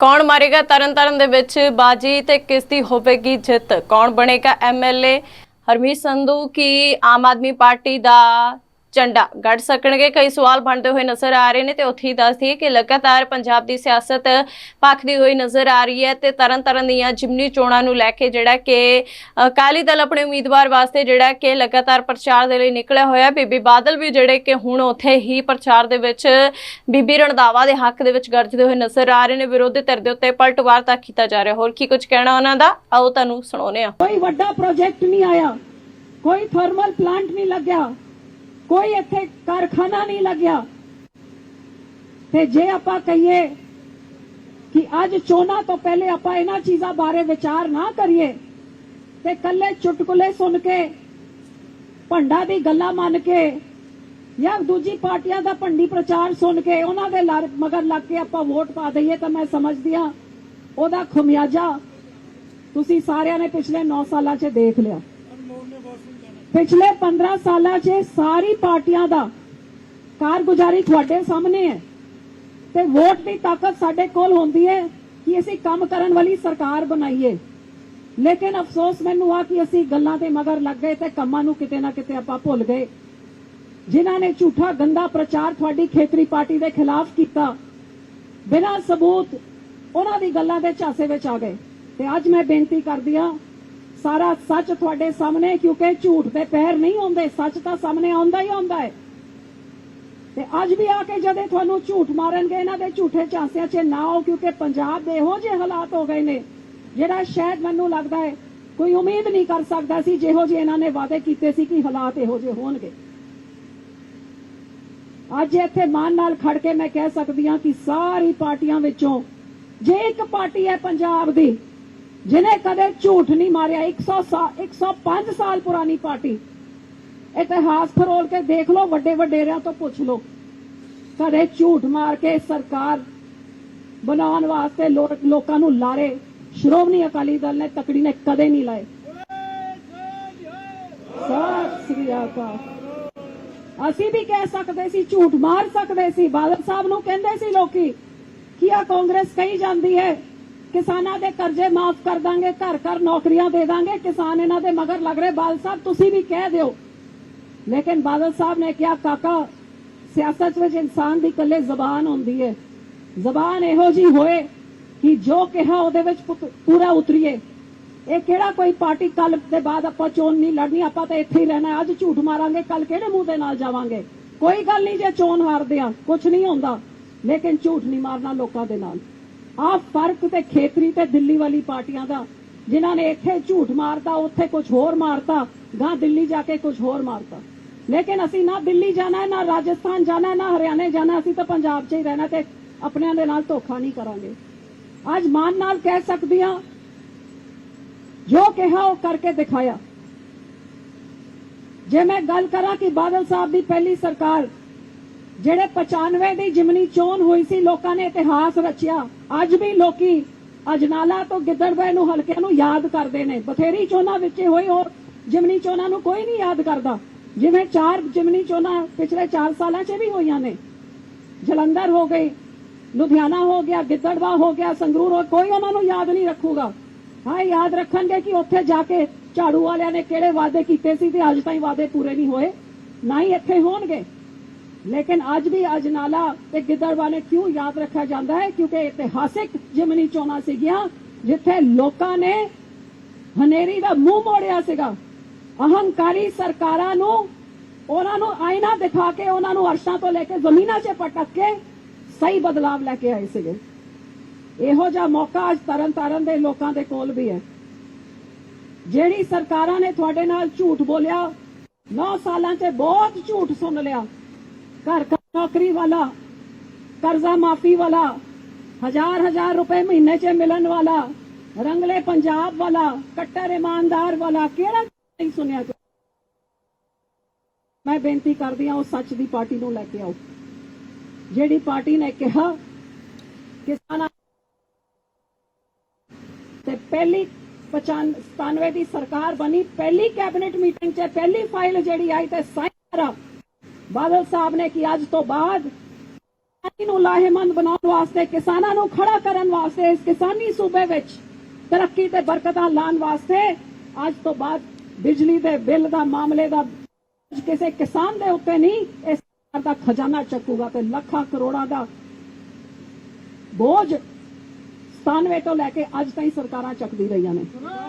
ਕੌਣ ਮਾਰੇਗਾ? ਤਰਨਤਾਰਨ ਦੇ ਵਿੱਚ ਬਾਜੀ ਤੇ ਕਿਸ ਦੀ ਹੋਵੇਗੀ ਜਿੱਤ। ਕੌਣ ਬਣੇਗਾ? ਐਮਐਲਏ ਹਰਮੀਤ ਸੰਧੂ ਕੀ ਆਮ ਆਦਮੀ ਪਾਰਟੀ ਦਾ ਝੰਡਾ। ਗੱਡ ਸਕਣਗੇ, ਕਈ ਸਵਾਲ ਬਣਦੇ ਹੋਏ ਨਜ਼ਰ ਆ ਰਹੇ ਨੇ ਤੇ ਉੱਥੇ ਹੀ ਦੱਸ ਦਈਏ ਕਿ ਲਗਾਤਾਰ ਪੰਜਾਬ ਦੀ ਸਿਆਸਤ ਭਖਦੀ ਹੋਈ ਨਜ਼ਰ ਆ ਰਹੀ ਹੈ ਤੇ ਤਰਨਤਾਰਨ ਦੀਆਂ ਜਿਮਨੀ ਚੋਣਾਂ ਨੂੰ ਲੈ ਕੇ ਜਿਹੜਾ ਕਿ ਅਕਾਲੀ ਦਲ ਆਪਣੇ ਉਮੀਦਵਾਰ ਵਾਸਤੇ ਜਿਹੜਾ ਕਿ ਲਗਾਤਾਰ ਪ੍ਰਚਾਰ ਦੇ ਲਈ ਨਿਕਲਿਆ ਹੋਇਆ। ਬੀਬੀ ਬਾਦਲ ਵੀ ਜਿਹੜੇ ਕਿ ਹੁਣ ਉੱਥੇ ਹੀ ਪ੍ਰਚਾਰ ਦੇ ਵਿੱਚ, ਬੀਬੀ ਰਣਦਾਵਾ ਦੇ ਹੱਕ ਦੇ ਵਿੱਚ ਗਰਜਦੇ ਹੋਏ ਨਜ਼ਰ ਆ ਰਹੇ ਨੇ, ਵਿਰੋਧੀ ਧਿਰ ਦੇ ਉੱਤੇ ਪਲਟਵਾਰ ਤੱਕ ਕੀਤਾ ਜਾ ਰਿਹਾ। ਹੋਰ ਕੀ ਕੁਝ ਕਹਿਣਾ ਉਹਨਾਂ ਦਾ? ਆਓ ਤੁਹਾਨੂੰ ਸੁਣਾਉਂਦੇ ਆ ਕੋਈ ਵੱਡਾ ਪ੍ਰੋਜੈਕਟ ਨਹੀਂ ਆਇਆ। ਕੋਈ ਥਰਮਲ ਪਲਾਂਟ ਨਹੀਂ ਲੱਗਿਆ। ਕੋਈ ਇੱਥੇ ਕਾਰਖਾਨਾ ਨਹੀਂ ਲੱਗਿਆ। ਤੇ ਜੇ ਆਪਾਂ ਕਹੀਏ ਕਿ ਅੱਜ ਚੋਣਾਂ ਤੋਂ ਪਹਿਲੇ ਆਪਾਂ ਇਹਨਾਂ ਚੀਜ਼ਾਂ ਬਾਰੇ ਵਿਚਾਰ ਨਾ ਕਰੀਏ, ਤੇ ਕੱਲੇ ਚੁਟਕੁਲੇ ਸੁਣ ਕੇ, ਭੰਡਾ ਦੀ ਗੱਲਾਂ ਮੰਨ ਕੇ, ਜਾਂ ਦੂਜੀ ਪਾਰਟੀਆਂ ਦਾ ਭੰਡੀ ਪ੍ਰਚਾਰ ਸੁਣ ਕੇ ਉਹਨਾਂ ਦੇ ਲੜ- ਮਗਰ ਲੱਗ ਕੇ ਆਪਾਂ ਵੋਟ ਪਾ ਦਈਏ ਤਾਂ ਮੈਂ ਸਮਝਦੀ ਹਾਂ, ਉਹਦਾ ਖੁਮਿਆਜ਼ਾ ਤੁਸੀਂ ਸਾਰਿਆਂ ਨੇ ਪਿਛਲੇ 9 ਸਾਲਾਂ 'ਚ ਦੇਖ ਲਿਆ। ਪਿਛਲੇ 15 ਸਾਲਾਂ 'ਚ ਸਾਰੀ ਪਾਰਟੀਆਂ ਦਾ ਕਾਰਗੁਜ਼ਾਰੀ ਤੁਹਾਡੇ ਸਾਹਮਣੇ ਹੈ ਤੇ ਵੋਟ ਦੀ ਤਾਕਤ ਸਾਡੇ ਕੋਲ ਹੁੰਦੀ ਹੈ ਕਿ ਅਸੀਂ ਕੰਮ ਕਰਨ ਵਾਲੀ ਸਰਕਾਰ ਬਣਾਈਏ। ਲੇਕਿਨ ਅਫਸੋਸ ਮੈਨੂੰ ਆ ਕਿ ਅਸੀਂ ਗੱਲਾਂ ਦੇ ਮਗਰ ਲੱਗ ਗਏ ਤੇ ਕੰਮਾਂ ਨੂੰ ਕਿਤੇ ਨਾ ਕਿਤੇ ਆਪਾਂ ਭੁੱਲ ਗਏ। ਜਿਨ੍ਹਾਂ ਨੇ ਝੂਠਾ ਗੰਦਾ ਪ੍ਰਚਾਰ ਤੁਹਾਡੀ ਖੇਤਰੀ ਪਾਰਟੀ ਦੇ ਖਿਲਾਫ ਕੀਤਾ, ਬਿਨਾਂ ਸਬੂਤ ਉਹਨਾਂ ਦੀ ਗੱਲਾਂ ਦੇ ਝਾਂਸੇ ਵਿੱਚ ਆ ਗਏ। ਤੇ ਅੱਜ ਮੈਂ ਬੇਨਤੀ ਕਰਦੀ ਆ ਸਾਰਾ ਸੱਚ ਤੁਹਾਡੇ ਸਾਹਮਣੇ, ਕਿਉਂਕਿ ਝੂਠ ਦੇ ਪੈਰ ਨਹੀਂ ਆਉਂਦੇ, ਸੱਚ ਤਾਂ ਸਾਹਮਣੇ ਆਉਂਦਾ ਹੀ ਆਉਂਦਾ ਹੈ। ਤੇ ਅੱਜ ਵੀ ਆ ਕੇ ਜਦੇ ਤੁਹਾਨੂੰ ਝੂਠ ਮਾਰਨਗੇ, ਇਹਨਾਂ ਦੇ ਝੂਠੇ ਝਾਂਸਿਆਂ 'ਚ ਨਾ ਆਓ, ਕਿਉਂਕਿ ਪੰਜਾਬ ਦੇ ਇਹੋ ਜਿਹੇ ਹਾਲਾਤ ਹੋ ਗਏ ਨੇ, ਜਿਹੜਾ ਸ਼ਾਇਦ ਮੈਨੂੰ ਲੱਗਦਾ ਹੈ, ਕੋਈ ਉਮੀਦ ਨਹੀਂ ਕਰ ਸਕਦਾ ਸੀ, ਜਿਹੋ ਜਿਹੇ ਇਹਨਾਂ ਨੇ ਵਾਅਦੇ ਕੀਤੇ ਸੀ ਕਿ ਹਾਲਾਤ ਇਹੋ ਜਿਹੇ ਹੋਣਗੇ। ਅੱਜ ਇੱਥੇ ਮਾਨ ਨਾਲ ਖੜ ਕੇ ਮੈਂ ਕਹਿ ਸਕਦੀ ਹਾਂ ਕਿ ਸਾਰੀ ਪਾਰਟੀਆਂ ਵਿੱਚੋਂ ਜੇ ਇੱਕ ਪਾਰਟੀ ਹੈ ਪੰਜਾਬ ਦੀ ਜਿਹਨੇ ਕਦੇ ਝੂਠ ਨਹੀਂ ਮਾਰਿਆ 100 ਸਾ- 105 ਸਾਲ ਪੁਰਾਣੀ ਪਾਰਟੀ। ਇਤਿਹਾਸ ਫਰੋਲ ਕੇ ਦੇਖ ਲਓ, ਵੱਡੇ ਵਡੇਰਿਆਂ ਤੋਂ ਪੁੱਛ ਲਓ। ਕਦੇ ਝੂਠ ਮਾਰ ਕੇ ਸਰਕਾਰ ਬਣਾਉਣ ਵਾਸਤੇ ਲੋਕਾਂ ਨੂੰ ਲਾਰੇ। ਸ਼੍ਰੋਮਣੀ ਅਕਾਲੀ ਦਲ ਨੇ ਤਕੜੀ ਨੇ ਕਦੇ ਨਹੀਂ ਲਾਏ। ਸਤਿ ਸ੍ਰੀ ਅਕਾਲ। ਅਸੀਂ ਵੀ ਕਹਿ ਸਕਦੇ ਸੀ, ਝੂਠ ਮਾਰ ਸਕਦੇ ਸੀ। ਬਾਦਲ ਸਾਹਿਬ ਨੂੰ ਕਹਿੰਦੇ ਸੀ ਲੋਕੀ ਕਿ ਆ ਕਾਂਗਰਸ ਕਹੀ ਜਾਂਦੀ ਹੈ ਕਿਸਾਨਾਂ ਦੇ ਕਰਜ਼ੇ ਮਾਫ ਕਰ ਦਾਂਗੇ, ਘਰ ਘਰ ਨੌਕਰੀਆਂ ਦੇ ਦਾਂਗੇ, ਕਿਸਾਨ ਇਹਨਾਂ ਦੇ ਮਗਰ ਲੱਗ ਰਹੇ। ਬਾਦਲ ਸਾਹਿਬ, ਤੁਸੀਂ ਵੀ ਕਹਿ ਦਿਓ। ਲੇਕਿਨ ਬਾਦਲ ਸਾਹਿਬ ਨੇ ਕਿਹਾ, ਕਾਕਾ, ਸਿਆਸਤ ਵਿੱਚ ਇਨਸਾਨ ਦੀ ਇਕੱਲੇ ਜ਼ਬਾਨ ਹੁੰਦੀ ਹੈ ਜ਼ਬਾਨ ਇਹੋ ਜੀ ਹੋਏ ਕਿ ਜੋ ਕਿਹਾ ਉਹਦੇ ਵਿੱਚ ਪੂਰਾ ਉਤਰੀਏ। ਇਹ ਕਿਹੜਾ ਕੋਈ ਪਾਰਟੀ ਕੱਲ ਦੇ ਬਾਅਦ ਆਪਾਂ ਚੋਣ ਨਹੀਂ ਲੜਨੀ, ਆਪਾਂ ਤਾਂ ਇੱਥੇ ਹੀ ਰਹਿਣਾ, ਅੱਜ ਝੂਠ ਮਾਰਾਂਗੇ ਕੱਲ ਕਿਹੜੇ ਮੂੰਹ ਦੇ ਨਾਲ ਜਾਵਾਂਗੇ? ਕੋਈ ਗੱਲ ਨਹੀਂ, ਜੇ ਚੋਣ ਹਾਰਦੇ ਆ ਕੁਝ ਨਹੀਂ ਹੁੰਦਾ। ਲੇਕਿਨ ਝੂਠ ਨਹੀਂ ਮਾਰਨਾ ਲੋਕਾਂ ਦੇ ਨਾਲ। ਆ ਫ਼ਰਕ ਤੇ ਖੇਤਰੀ ਤੇ ਦਿੱਲੀ ਵਾਲੀ ਪਾਰਟੀਆਂ ਦਾ, ਜਿਨ੍ਹਾਂ ਨੇ ਇੱਥੇ ਝੂਠ ਮਾਰਤਾ, ਉੱਥੇ ਕੁਝ ਹੋਰ ਮਾਰਤਾ ਗਾਂ ਦਿੱਲੀ ਜਾ ਕੇ ਕੁਝ ਹੋਰ ਮਾਰਤਾ। ਲੇਕਿਨ ਅਸੀਂ ਨਾ ਦਿੱਲੀ ਜਾਣਾ ਹੈ ਨਾ ਰਾਜਸਥਾਨ ਜਾਣਾ ਹੈ ਨਾ ਹਰਿਆਣੇ ਜਾਣਾ, ਅਸੀਂ ਤਾਂ ਪੰਜਾਬ 'ਚ ਹੀ ਰਹਿਣਾ ਤੇ ਆਪਣਿਆਂ ਦੇ ਨਾਲ ਧੋਖਾ ਨਹੀਂ ਕਰਾਂਗੇ। ਅੱਜ ਮਾਨ ਨਾਲ ਕਹਿ ਸਕਦੀ ਹਾਂ, ਜੋ ਕਿਹਾ ਉਹ ਕਰਕੇ ਦਿਖਾਇਆ। ਜੇ ਮੈਂ ਗੱਲ ਕਰਾਂ ਕਿ ਬਾਦਲ ਸਾਹਿਬ ਦੀ ਪਹਿਲੀ ਸਰਕਾਰ ਜਿਹੜੇ 95 ਦੀ ਜਿਮਨੀ ਚੋਣ ਹੋਈ ਸੀ, ਲੋਕਾਂ ਨੇ ਇਤਿਹਾਸ ਰਚਿਆ। ਅੱਜ ਵੀ ਲੋਕੀ ਅਜਨਾਲਾ ਤੋਂ ਗਿੱਦੜਬਾਹ ਨੂੰ ਹਲਕਿਆਂ ਨੂੰ ਯਾਦ ਕਰਦੇ ਨੇ। ਬਥੇਰੀ ਚੋਣਾਂ ਵਿੱਚ ਹੋਈ, ਹੋਰ ਜਿਮਨੀ ਚੋਣਾਂ ਨੂੰ ਕੋਈ ਨਹੀਂ ਯਾਦ ਕਰਦਾ। ਜਿਵੇਂ ਚਾਰ ਜਿਮਨੀ ਚੋਣਾਂ ਪਿਛਲੇ 4 ਸਾਲਾਂ 'ਚ ਵੀ ਹੋਈਆਂ ਨੇ। ਜਲੰਧਰ ਹੋ ਗਈ, ਲੁਧਿਆਣਾ ਹੋ ਗਿਆ ਗਿੱਦੜਵਾ ਹੋ ਗਿਆ, ਸੰਗਰੂਰ ਹੋ, ਕੋਈ ਉਹਨਾਂ ਨੂੰ ਯਾਦ ਨਹੀਂ ਰੱਖੂਗਾ। ਹਾਂ ਯਾਦ ਰੱਖਣਗੇ ਕਿ ਉੱਥੇ ਜਾ ਕੇ ਝਾੜੂ ਵਾਲਿਆਂ ਨੇ ਕਿਹੜੇ ਵਾਅਦੇ ਕੀਤੇ ਸੀ ਤੇ ਅੱਜ ਤਾਈਂ ਵਾਅਦੇ ਪੂਰੇ ਨਹੀਂ ਹੋਏ। ਨਾ ਹੀ ਇੱਥੇ ਹੋਣਗੇ। ਲੇਕਿਨ ਅੱਜ ਵੀ ਅਜਨਾਲਾ ਤੇ ਗਿੱਦੜਬਾਹ ਨੇ ਕਿਉਂ ਯਾਦ ਰੱਖਿਆ ਜਾਂਦਾ ਹੈ ਕਿਉਂਕਿ ਇਤਿਹਾਸਿਕ ਜਿਮਨੀ ਚੋਣਾਂ ਸੀਗੀਆਂ ਜਿੱਥੇ ਲੋਕਾਂ ਨੇ ਹਨੇਰੀ ਦਾ ਮੂੰਹ ਮੋੜਿਆ ਸੀਗਾ ਅਹੰਕਾਰੀ ਸਰਕਾਰਾਂ ਨੂੰ ਉਹਨਾਂ ਨੂੰ ਆਇਨਾ ਦਿਖਾ ਕੇ ਉਹਨਾਂ ਨੂੰ ਅਰਸ਼ਾਂ ਤੋਂ ਲੈ ਕੇ ਜ਼ਮੀਨਾਂ 'ਚ ਪਟਕ ਕੇ ਸਹੀ ਬਦਲਾਵ ਲੈ ਕੇ ਆਏ ਸੀਗੇ ਇਹੋ ਜਿਹਾ ਮੌਕਾ ਅੱਜ ਤਰਨ ਤਾਰਨ ਦੇ ਲੋਕਾਂ ਦੇ ਕੋਲ ਵੀ ਹੈ ਜਿਹੜੀ ਸਰਕਾਰਾਂ ਨੇ ਤੁਹਾਡੇ ਨਾਲ ਝੂਠ ਬੋਲਿਆ 9 ਸਾਲਾਂ 'ਚ ਬਹੁਤ ਝੂਠ ਸੁਣ ਲਿਆ ਘਰ ਘਰ ਨੌਕਰੀ ਵਾਲਾ, ਕਰਜ਼ਾ ਮਾਫੀ ਵਾਲਾ, ਹਜ਼ਾਰ ਹਜ਼ਾਰ ਰੁਪਏ ਮਹੀਨੇ 'ਚ ਮਿਲਣ ਵਾਲਾ, ਰੰਗਲੇ ਪੰਜਾਬ ਵਾਲਾ, ਕੱਟਰ ਇਮਾਨਦਾਰ ਵਾਲਾ, ਕਿਹੜਾ ਨਹੀਂ ਸੁਣਿਆ ਮੈਂ ਬੇਨਤੀ ਕਰਦੀ ਹਾਂ, ਉਹ ਸੱਚ ਦੀ ਪਾਰਟੀ ਨੂੰ ਲੈ ਕੇ ਆਓ। ਜਿਹੜੀ ਪਾਰਟੀ ਨੇ ਕਿਹਾ, ਕਿਸਾਨਾਂ ਤੇ ਪਹਿਲੀ 95 ਦੀ ਸਰਕਾਰ ਬਣੀ, ਪਹਿਲੀ ਕੈਬਨਿਟ ਮੀਟਿੰਗ 'ਚ, ਪਹਿਲੀ ਫਾਈਲ ਜਿਹੜੀ ਆਈ ਤੇ ਸਾਈਨ ਕਰਾ। ਬਾਦਲ ਸਾਹਿਬ ਨੇ ਕਿ ਅੱਜ ਤੋਂ ਬਾਅਦ ਕਿਸਾਨੀ ਨੂੰ ਲਾਹੇਮੰਦ ਬਣਾਉਣ ਵਾਸਤੇ, ਕਿਸਾਨਾਂ ਨੂੰ ਖੜਾ ਕਰਨ ਵਾਸਤੇ, ਇਸ ਕਿਸਾਨੀ ਸੂਬੇ ਵਿੱਚ ਤਰੱਕੀ ਤੇ ਬਰਕਤਾਂ ਲਾਉਣ ਵਾਸਤੇ ਅੱਜ ਤੋਂ ਬਾਅਦ ਬਿਜਲੀ ਦੇ ਬਿੱਲ ਦਾ ਮਾਮਲੇ ਦਾ ਕਿਸੇ ਕਿਸਾਨ ਦੇ ਉੱਤੇ ਨਹੀਂ, ਇਸ ਸਰਕਾਰ ਦਾ ਖਜ਼ਾਨਾ ਚੱਕੂਗਾ ਤੇ ਲੱਖਾਂ ਕਰੋੜਾਂ ਦਾ ਬੋਝ 97 ਤੋਂ ਲੈ ਕੇ ਅੱਜ ਤਾਈਂ ਸਰਕਾਰਾਂ ਚੱਕਦੀ ਰਹੀਆਂ ਨੇ।